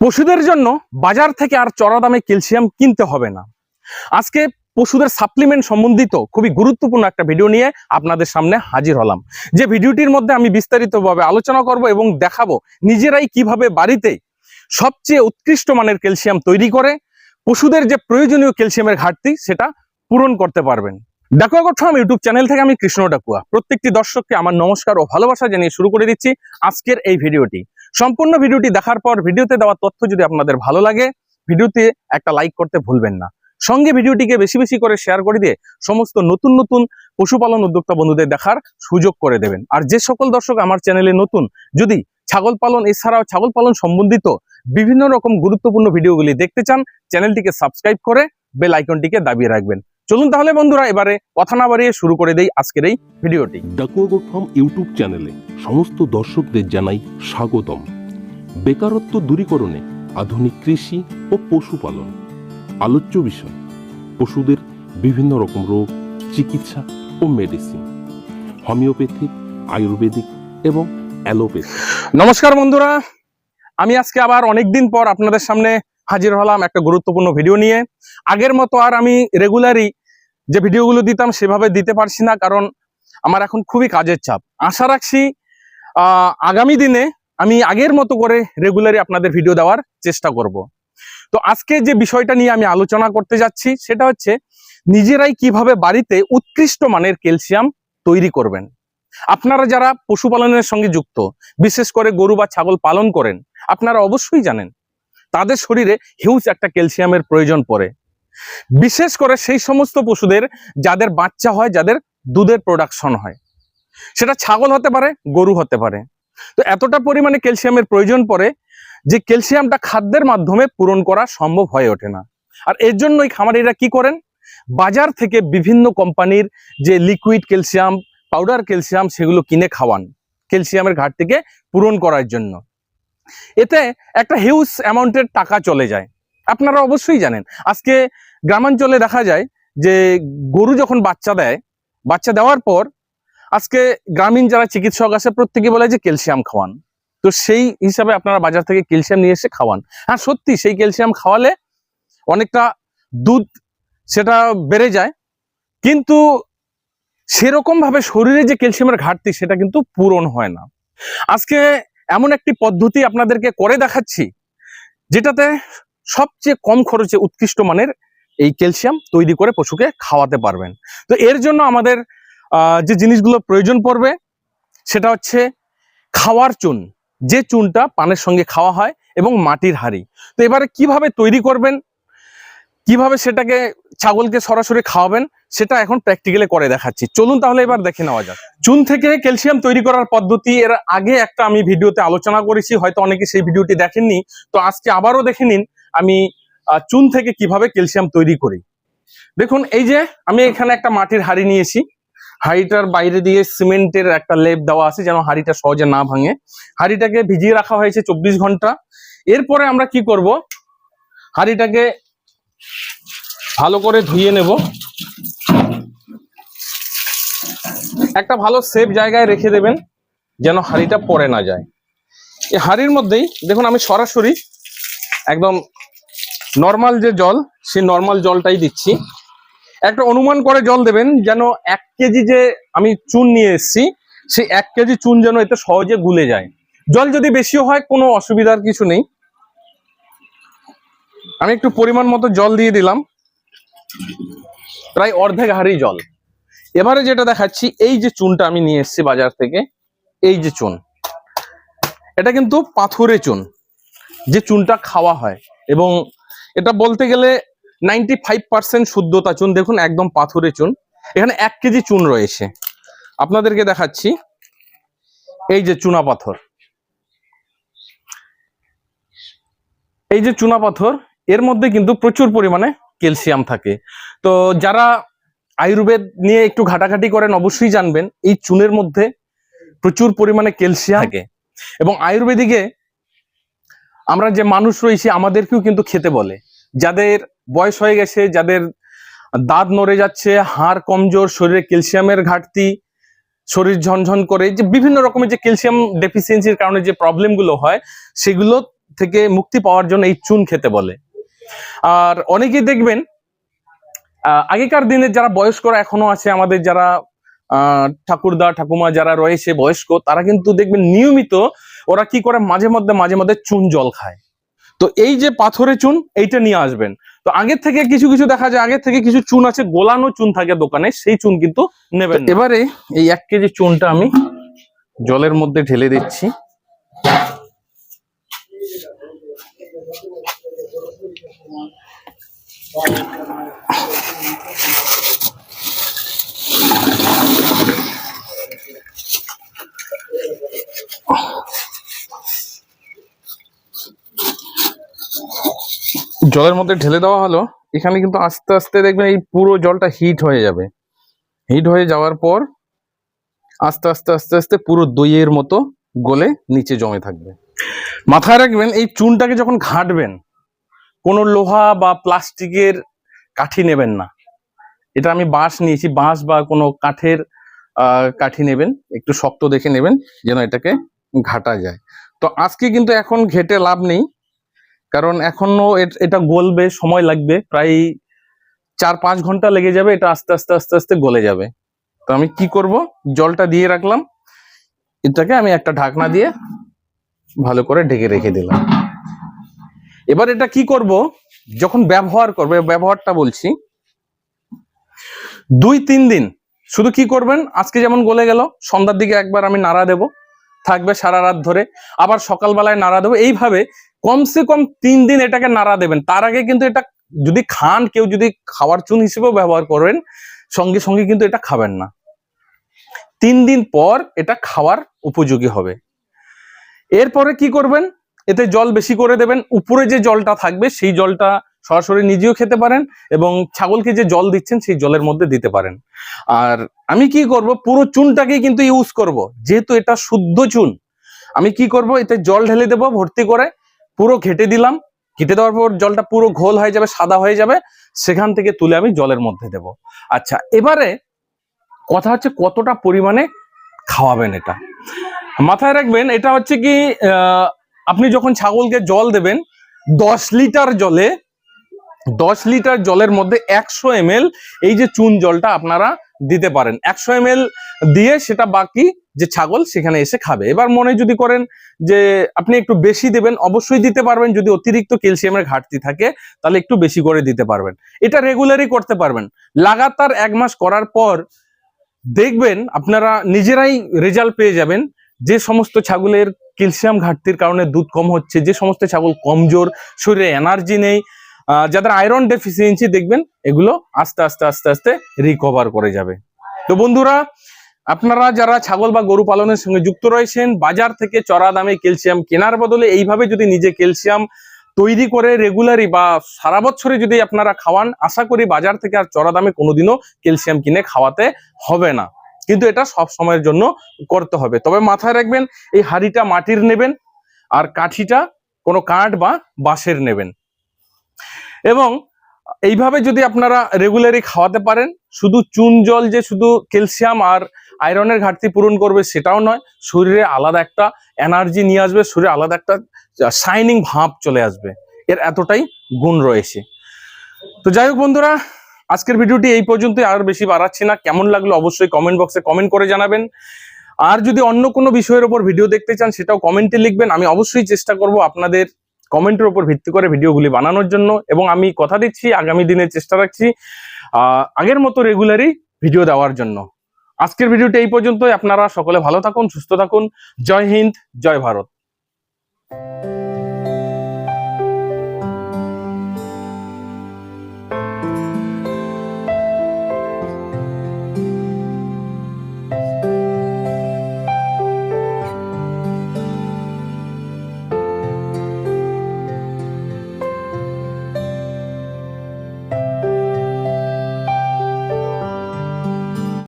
পশুদের জন্য বাজার থেকে আর চড়া দামে ক্যালসিয়াম কিনতে হবে না। আজকে পশুদের সাপ্লিমেন্ট সম্বন্ধিত খুবই গুরুত্বপূর্ণ একটা ভিডিও নিয়ে আপনাদের সামনে হাজির হলাম। যে ভিডিওটির মধ্যে আমি বিস্তারিতভাবে আলোচনা করব এবং দেখাবো নিজেরাই কীভাবে বাড়িতে সবচেয়ে উৎকৃষ্ট মানের ক্যালসিয়াম তৈরি করে পশুদের যে প্রয়োজনীয় ক্যালসিয়ামের ঘাটতি সেটা পূরণ করতে পারবেন। ডাকুয়া গঠম ইউটিউব চ্যানেল থেকে, আমি কৃষ্ণ ডাকুয়া। প্রত্যেকটি দর্শককে আমার নমস্কার ও ভালোবাসা জানিয়ে শুরু করে দিচ্ছি আজকের এই ভিডিওটি। সম্পূর্ণ ভিডিওটি দেখার পর ভিডিওতে দেওয়া তথ্য যদি আপনাদের ভালো লাগে, ভিডিওতে একটা লাইক করতে ভুলবেন না। সঙ্গে ভিডিওটিকে বেশি বেশি করে শেয়ার করে দিয়ে সমস্ত নতুন নতুন পশুপালন উদ্যোক্তা বন্ধুদের দেখার সুযোগ করে দেবেন। আর যে সকল দর্শক আমার চ্যানেলে নতুন, যদি ছাগল পালন এছাড়াও ছাগল পালন সম্বন্ধিত বিভিন্ন রকম গুরুত্বপূর্ণ ভিডিওগুলি দেখতে চান, চ্যানেলটিকে সাবস্ক্রাইব করে বেল আইকনটিকে দাবিয়ে রাখবেন। চলুন তাহলে বন্ধুরা, এবারে কথা না বাড়িয়ে শুরু করে দেই আজকের এই ভিডিওটি। ডাকুয়াগোট ফার্ম ইউটিউব চ্যানেলে সমস্ত দর্শকদের জানাই স্বাগতম। বেকারত্ব দূরীকরণে আধুনিক কৃষি ও পশুপালন। আলোচ্য বিষয়, পশুদের বিভিন্ন রকম রোগ, চিকিৎসা ও মেডিসিন হোমিওপ্যাথিক আয়ুর্বেদিক এবং অ্যালোপ্যাথি। নমস্কার বন্ধুরা, আমি আজকে আবার অনেকদিন পর আপনাদের সামনে হাজির হলাম একটা গুরুত্বপূর্ণ ভিডিও নিয়ে। আগের মতো আর আমি রেগুলারই যে ভিডিওগুলো দিতাম সেভাবে দিতে পারছি না, কারণ আমার এখন খুবই কাজের চাপ। আশা রাখছি আগামী দিনে আমি আগের মতো করে রেগুলারই আপনাদের ভিডিও দেওয়ার চেষ্টা করব। তো আজকে যে বিষয়টা নিয়ে আমি আলোচনা করতে যাচ্ছি, সেটা হচ্ছে নিজেরাই কীভাবে বাড়িতে উৎকৃষ্ট মানের ক্যালসিয়াম তৈরি করবেন। আপনারা যারা পশুপালনের সঙ্গে যুক্ত, বিশেষ করে গরু বা ছাগল পালন করেন, আপনারা অবশ্যই জানেন, তাদের শরীরে হিউজ একটা ক্যালসিয়ামের প্রয়োজন পড়ে। বিশেষ করে সেই সমস্ত পশুদের যাদের বাচ্চা হয়, যাদের দুধের প্রোডাকশন হয়। সেটা ছাগল হতে পারে, গরু হতে পারে। তো এতটা পরিমাণে ক্যালসিয়ামের প্রয়োজন পড়ে যে ক্যালসিয়ামটা খাদ্যের মাধ্যমে পূরণ করা সম্ভব হয়ে ওঠে না। আর এর জন্যই খামারিরা কি করেন? বাজার থেকে বিভিন্ন কোম্পানির যে লিকুইড ক্যালসিয়াম পাউডার ক্যালসিয়াম সেগুলো কিনে খাওয়ান, ক্যালসিয়ামের ঘাটতিকে পূরণ করার জন্য। এতে একটা হিউজ অ্যামাউন্টের টাকা চলে যায়। আপনারা অবশ্যই জানেন। আজকে গ্রামাঞ্চলে দেখা যায় যে গরু যখন বাচ্চা দেয়, বাচ্চা দেওয়ার পর আজকে গ্রামীণ যারা চিকিৎসক আছে, প্রত্যেকে বলে যে ক্যালসিয়াম খাওয়ান। তো সেই হিসাবে আপনারা বাজার থেকে ক্যালসিয়াম নিয়ে এসে খাওয়ান। হ্যাঁ সত্যি, সেই ক্যালসিয়াম খাওয়ালে অনেকটা দুধ সেটা বেড়ে যায়। কিন্তু সেরকম ভাবে শরীরে যে ক্যালসিয়ামের ঘাটতি, সেটা কিন্তু পূরণ হয় না। আজকে এমন একটি পদ্ধতি আপনাদেরকে করে দেখাচ্ছি, যেটাতে সবচেয়ে কম খরচে উৎকৃষ্ট মানের এই ক্যালসিয়াম তৈরি করে পশুকে খাওয়াতে পারবেন। তো এর জন্য আমাদের যে জিনিসগুলো প্রয়োজন পড়বে, সেটা হচ্ছে খাওয়ার চুন। যে চুনটা পানের সঙ্গে খাওয়া হয় এবং মাটির হাঁড়ি। তো এবারে কীভাবে তৈরি করবেন? কীভাবে সেটাকে ছাগলকে সরাসরি খাওয়াবেন? সেটা এখন প্র্যাকটিক্যালি করে দেখাচ্ছি। চলুন তাহলে এবার দেখে নেওয়া যাক। চুন থেকে ক্যালসিয়াম তৈরি করার পদ্ধতি, এর আগে একটা আমি ভিডিওতে আলোচনা করেছি, হয়তো অনেকে সেই ভিডিওটি দেখেননি। তো আজকে আবারও দেখে নিন আমি চুন থেকে কীভাবে ক্যালসিয়াম তৈরি করি। দেখুন, এই যে আমি এখানে একটা মাটির হাঁড়ি নিয়েছি। হাঁড়িটার বাইরে দিয়ে সিমেন্টের একটা লেপ দেওয়া আছে যেন হাঁড়িটা সহজে না ভাঙে। হাঁড়িটাকে ভিজিয়ে রাখা হয়েছে চব্বিশ ঘণ্টা। এরপরে আমরা কি করব? হাঁড়িটাকে ভালো করে ধুয়ে নেব। একটা ভালো সেফ জায়গায় রেখে দেবেন যেন হাঁড়িটা পড়ে না যায়। এই হাঁড়ির মধ্যেই দেখুন আমি সরাসরি একদম নর্মাল যে জল, সেই নর্মাল জলটাই দিচ্ছি। একটা অনুমান করে জল দেবেন যেন এক কেজি যে আমি চুন নিয়ে এসেছি, সেই এক কেজি চুন যেন এতে সহজে গুলে যায়। জল যদি বেশিও হয়, কোনো অসুবিধার কিছু নেই। আমি একটু পরিমাণ মতো জল দিয়ে দিলাম। প্রায় অর্ধেক হাঁড়ি জল। এবারে যেটা দেখাচ্ছি, এই যে চুনটা আমি নিয়ে এসেছি বাজার থেকে, এই যে চুন। এটা কিন্তু পাথুরে চুন, যে চুনটা খাওয়া হয়। এবং এটা বলতে গেলে নাইনটি ফাইভ পার্সেন্ট শুদ্ধতা চুন দেখুন একদম পাথুরে চুন। এখানে এক কেজি চুন রয়েছে। আপনাদেরকে দেখাচ্ছি এই যে চুনা পাথর। এই যে চুনা পাথর এর মধ্যে কিন্তু প্রচুর পরিমাণে ক্যালসিয়াম থাকে। তো যারা আয়ুর্বেদ নিয়ে একটু ঘাটাঘাটি করেন অবশ্যই জানবেন এই চুনের মধ্যে প্রচুর পরিমাণে ক্যালসিয়াম থাকে। এবং আয়ুর্বেদিকে আমরা যে মানুষ রয়েছি আমাদেরকেও কিন্তু খেতে বলে। যাদের বয়স হয়ে গেছে, যাদের দাঁত নড়ে যাচ্ছে, হাড় কমজোর, শরীরে ক্যালসিয়ামের ঘাটতি, শরীর ঝনঝন করে যে বিভিন্ন রকমের যে ক্যালসিয়াম ডেফিসিয়েন্সির কারণে যে প্রবলেমগুলো হয়, সেগুলো থেকে মুক্তি পাওয়ার জন্য এই চুন খেতে বলে। আর অনেকেই দেখবেন আগেকার দিনে যারা বয়স্করা এখনও আছে, আমাদের যারা ঠাকুরদা, ঠাকুমা যারা রয়েছে, বয়স্ক, তারা কিন্তু দেখবেন নিয়মিত ওরা কি করে, মাঝে মধ্যে মাঝে মধ্যে চুন জল খায়। তো এই যে পাথরে চুন, এইটা নিয়ে আসবেন। তো আগের থেকে কিছু কিছু দেখা যায়, আগের থেকে কিছু চুন আছে, গোলানো চুন থাকে দোকানে, সেই চুন কিন্তু নেবেন এবারে এই এক কেজি চুনটা আমি জলের মধ্যে ঢেলে দিচ্ছি। জলের মধ্যে ঢেলে দেওয়া হলো, এখানে কিন্তু আস্তে আস্তে দেখবেন এই পুরো জলটা হিট হয়ে যাবে। হিট হয়ে যাওয়ার পর আস্তে আস্তে আস্তে আস্তে পুরো দইয়ের মতো গলে নিচে জমে থাকবে। মাথায় রাখবেন, এই চুনটাকে যখন ঘাঁটবেন, কোনো লোহা বা প্লাস্টিকের কাঠি নেবেন না। এটা আমি বাঁশ নিয়েছি, বাঁশ বা কোনো কাঠের কাঠি নেবেন, একটু শক্ত দেখে নেবেন যেন এটাকে ঘাটা যায়। তো আজকে কিন্তু এখন ঘেটে লাভ নেই। কারণ এখনও এট- গলবে, সময় লাগবে। প্রায় চার পাঁচ ঘণ্টা লেগে যাবে, এটা আস্তে আস্তে আস্তে আস্তে গলে যাবে। তো আমি কি করব? জলটা দিয়ে রাখলাম। এটাকে আমি একটা ঢাকনা দিয়ে ভালো করে ঢেকে রেখে দিলাম। এবার এটা কি করব? যখন ব্যবহার করবে ব্যবহারটা বলছি। দুই, তিন দিন। শুধু কি করবেন? আজকে যেমন গলে গেল, সন্ধ্যার দিকে একবার আমি নাড়া দেব। থাকবে সারা রাত ধরে। আবার সকালবেলায় নাড়া দেবো। এইভাবে কমসে কম তিন দিন এটাকে নাড়া দেবেন। তার আগে কিন্তু এটা যদি খান, কেউ যদি খাওয়ার চুন হিসেবেও ব্যবহার করেন, সঙ্গে সঙ্গে কিন্তু এটা খাবেন না। তিন দিন পর এটা খাওয়ার উপযোগী হবে। এরপরে কি করবেন? এতে জল বেশি করে দেবেন। উপরে যে জলটা থাকবে, সেই জলটা সরাসরি নিজেও খেতে পারেন এবং ছাগলকে যে জল দিচ্ছেন সেই জলের মধ্যে দিতে পারেন। আর আমি কি করব? পুরো চুনটাকে কিন্তু ইউজ করব। যেহেতু এটা শুদ্ধ চুন, আমি কি করব? এতে জল ঢেলে দেবো ভর্তি করে, পুরো ঘেটে দিলাম। ঘেটে দেওয়ার পর জলটা পুরো ঘোল হয়ে যাবে, সাদা হয়ে যাবে। সেখান থেকে তুলে আমি জলের মধ্যে দেব। আচ্ছা এবারে কথা হচ্ছে কতটা পরিমাণে খাওয়াবেন এটা? মাথায় রাখবেন, এটা হচ্ছে কি আপনি যখন ছাগলকে জল দেবেন, দশ লিটার জলে দশ লিটার জলের মধ্যে একশো এম এই যে চুন জলটা আপনারা দিতে পারেন। একশো এম দিয়ে সেটা বাকি যে ছাগল সেখানে এসে খাবে। এবার মনে যদি করেন যে আপনি একটু বেশি দেবেন, অবশ্যই দিতে পারবেন। যদি অতিরিক্ত ক্যালসিয়ামের ঘাটতি থাকে, তাহলে একটু বেশি করে দিতে পারবেন। এটা রেগুলারই করতে পারবেন। লাগাতার এক মাস করার পর দেখবেন আপনারা নিজেরাই রেজাল্ট পেয়ে যাবেন যে সমস্ত ছাগলের ক্যালসিয়াম ঘাটতির কারণে দুধ কম হচ্ছে, যে সমস্ত ছাগল কমজোর, শরীরে এনার্জি নেই যাদের আয়রন ডেফিসিয়েন্সি দেখবেন, এগুলো আস্তে আস্তে আস্তে আস্তে রিকভার করে যাবে। তো বন্ধুরা, আপনারা যারা ছাগল বা গরু পালনের সঙ্গে যুক্ত রয়েছেন, বাজার থেকে চড়া দামে ক্যালসিয়াম কেনার বদলে এইভাবে যদি নিজে ক্যালসিয়াম তৈরি করে রেগুলারই বা সারা বছরে যদি আপনারা খাওয়ান, আশা করি বাজার থেকে আর চড়া দামে কোনোদিনও ক্যালসিয়াম কিনে খাওয়াতে হবে না। কিন্তু এটা সব সময়ের জন্য করতে হবে। তবে মাথায় রাখবেন, এই হাড়িটা মাটির নেবেন, আর কাঠিটা কোনো কাঠ বা বাঁশের নেবেন। এবং এইভাবে যদি আপনারা রেগুলারই খাওয়াতে পারেন, শুধু চুন জল যে শুধু ক্যালসিয়াম আর আয়রনের ঘাটতি পূরণ করবে সেটাও নয়, শরীরে আলাদা একটা এনার্জি নিয়ে আসবে, শরীরে আলাদা একটা শাইনিং ভাব চলে আসবে। এর এতটাই গুণ রয়েছে। তো যাই হোক বন্ধুরা, আজকের ভিডিওটি এই পর্যন্তই, আর বেশি বাড়াচ্ছি না। কেমন লাগল অবশ্যই কমেন্ট বক্সে কমেন্ট করে জানাবেন। আর যদি অন্য কোনো বিষয়ের ওপর ভিডিও দেখতে চান, সেটাও কমেন্টে লিখবেন। আমি অবশ্যই চেষ্টা করব আপনাদের কমেন্টের উপর ভিত্তি করে ভিডিওগুলি বানানোর জন্য এবং আমি কথা দিচ্ছি, আগামী দিনে চেষ্টা রাখছি আগের মতো রেগুলারই ভিডিও দেওয়ার জন্য। আজকের ভিডিওটা এই পর্যন্তই। আপনারা সকলে ভালো থাকুন, সুস্থ থাকুন। জয় হিন্দ, জয় ভারত।